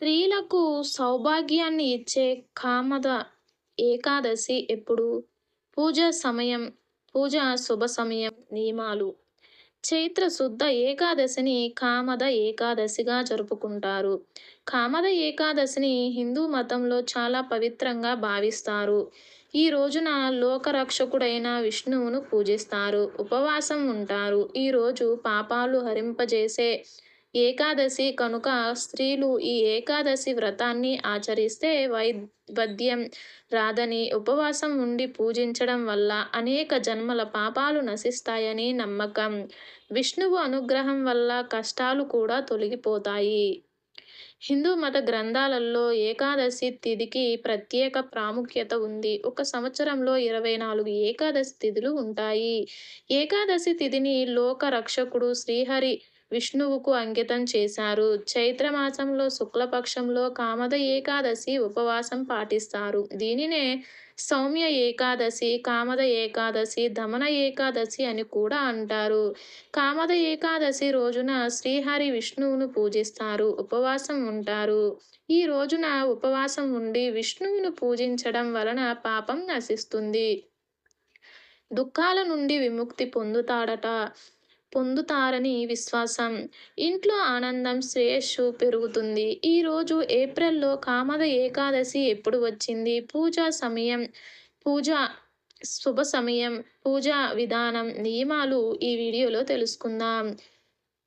స్త్రీలకు సౌభాగ్యాన్ని ఇచ్చే కామద ఏకాదశి ఎప్పుడు? పూజ సమయం పూజ శుభ సమయం నియమాలు చైత్ర శుద్ధ ఏకాదశిని కామద ఏకాదశిగా జరుపుకుంటారు. కామద ఏకాదశిని హిందూ మతంలో చాలా పవిత్రంగా భావిస్తారు. ఈ రోజున లోకరక్షకుడైన విష్ణువును పూజిస్తారు. ఉపవాసం ఉంటారు. ఈ రోజు పాపాలు హరింపజేసే ఏకాదశి కనుక స్త్రీలు ఈ ఏకాదశి వ్రతాన్ని ఆచరిస్తే వైదవ్యం రాదని, ఉపవాసం ఉండి పూజించడం వల్ల అనేక జన్మల పాపాలు నశిస్తాయని నమ్మకం. విష్ణువు అనుగ్రహం వల్ల కష్టాలు కూడా తొలగిపోతాయి. హిందూ మత గ్రంథాలలో ఏకాదశి తిథికి ప్రత్యేక ప్రాముఖ్యత ఉంది. ఒక సంవత్సరంలో ఇరవై నాలుగు ఏకాదశి తిథులు ఉంటాయి. ఏకాదశి తిథిని లోక రక్షకుడు శ్రీహరి విష్ణువుకు అంకితం చేశారు. చైత్రమాసంలో శుక్లపక్షంలో కామద ఏకాదశి ఉపవాసం పాటిస్తారు. దీనినే సౌమ్య ఏకాదశి, కామద ఏకాదశి, దమన ఏకాదశి అని కూడా అంటారు. కామద ఏకాదశి రోజున శ్రీహరి విష్ణువును పూజిస్తారు. ఉపవాసం ఉంటారు. ఈ రోజున ఉపవాసం ఉండి విష్ణువును పూజించడం వలన పాపం నశిస్తుంది. దుఃఖాల నుండి విముక్తి పొందుతాడట పొందుతారని విశ్వాసం. ఇంట్లో ఆనందం, శ్రేయస్సు పెరుగుతుంది. ఈరోజు ఏప్రిల్లో కామద ఏకాదశి ఎప్పుడు వచ్చింది? పూజా సమయం పూజ శుభ సమయం పూజా విధానం నియమాలు ఈ వీడియోలో తెలుసుకుందాం.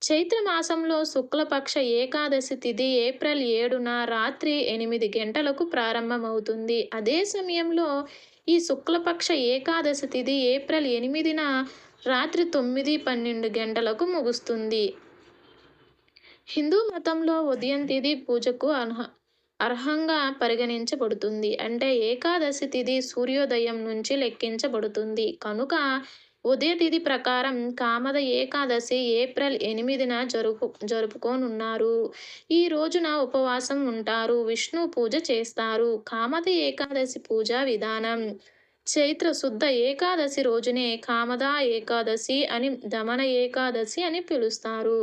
చైత్రమాసంలో శుక్లపక్ష ఏకాదశి తిథి ఏప్రిల్ ఏడున రాత్రి ఎనిమిది గంటలకు ప్రారంభమవుతుంది. అదే సమయంలో ఈ శుక్లపక్ష ఏకాదశి తిథి ఏప్రిల్ ఎనిమిదిన రాత్రి తొమ్మిది పన్నెండు గంటలకు ముగుస్తుంది. హిందూ మతంలో ఉదయం తిథి పూజకు అర్హ అర్హంగా పరిగణించబడుతుంది. అంటే ఏకాదశి తిథి సూర్యోదయం నుంచి లెక్కించబడుతుంది. కనుక ఉదయ తిథి ప్రకారం కామద ఏకాదశి ఏప్రిల్ ఎనిమిదిన జరుపు జరుపుకోనున్నారు. ఈ రోజున ఉపవాసం ఉంటారు. విష్ణు పూజ చేస్తారు. కామద ఏకాదశి పూజా విధానం చైత్ర శుద్ధ ఏకాదశి రోజునే కామదా ఏకాదశి అని, దమన ఏకాదశి అని పిలుస్తారు.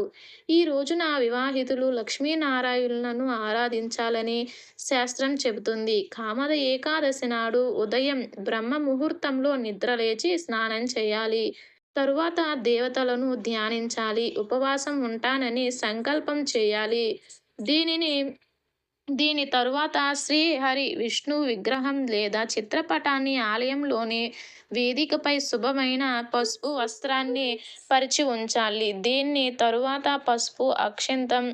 ఈ రోజున వివాహితులు లక్ష్మీనారాయణులను ఆరాధించాలని శాస్త్రం చెబుతుంది. కామద ఏకాదశి నాడు ఉదయం బ్రహ్మ ముహూర్తంలో నిద్రలేచి స్నానం చేయాలి. తరువాత దేవతలను ధ్యానించాలి. ఉపవాసం ఉంటానని సంకల్పం చేయాలి. దీనిని దీని తరువాత శ్రీ హరి విగ్రహం లేదా చిత్రపటాన్ని ఆలయంలోని వేదికపై శుభమైన పసుపు వస్త్రాన్ని పరిచి ఉంచాలి. దీన్ని తరువాత పసుపు, అక్షంతం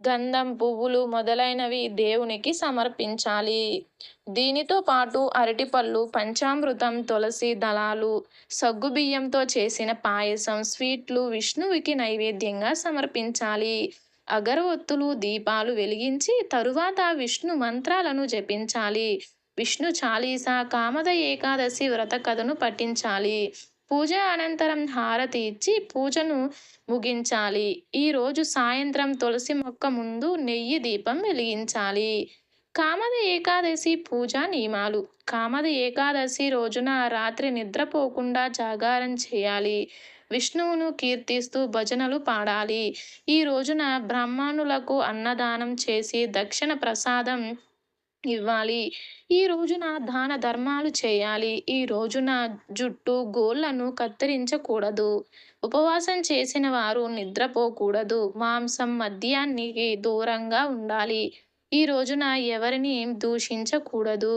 గంధం, పువ్వులు మొదలైనవి దేవునికి సమర్పించాలి. దీనితో పాటు అరటిపళ్ళు, పంచామృతం, తులసి దళాలు, సగ్గుబియ్యంతో చేసిన పాయసం, స్వీట్లు విష్ణువుకి నైవేద్యంగా సమర్పించాలి. అగరవత్తులు దీపాలు వెలిగించి తరువాత విష్ణు మంత్రాలను జపించాలి. విష్ణు చాలీసా, కామద ఏకాదశి వ్రత కథను పఠించాలి. పూజ అనంతరం హారతి ఇచ్చి పూజను ముగించాలి. ఈరోజు సాయంత్రం తులసి మొక్క ముందు నెయ్యి దీపం వెలిగించాలి. కామద ఏకాదశి పూజా నియమాలు కామద ఏకాదశి రోజున రాత్రి నిద్రపోకుండా జాగారం చేయాలి. విష్ణువును కీర్తిస్తూ భజనలు పాడాలి. ఈ రోజున బ్రాహ్మణులకు అన్నదానం చేసి దక్షిణ ప్రసాదం ఇవ్వాలి. ఈ రోజున దాన ధర్మాలు చేయాలి. ఈ రోజున జుట్టు, గోళ్ళను కత్తిరించకూడదు. ఉపవాసం చేసిన వారు నిద్రపోకూడదు. మాంసం, మద్యానికి దూరంగా ఉండాలి. ఈ రోజున ఎవరిని దూషించకూడదు.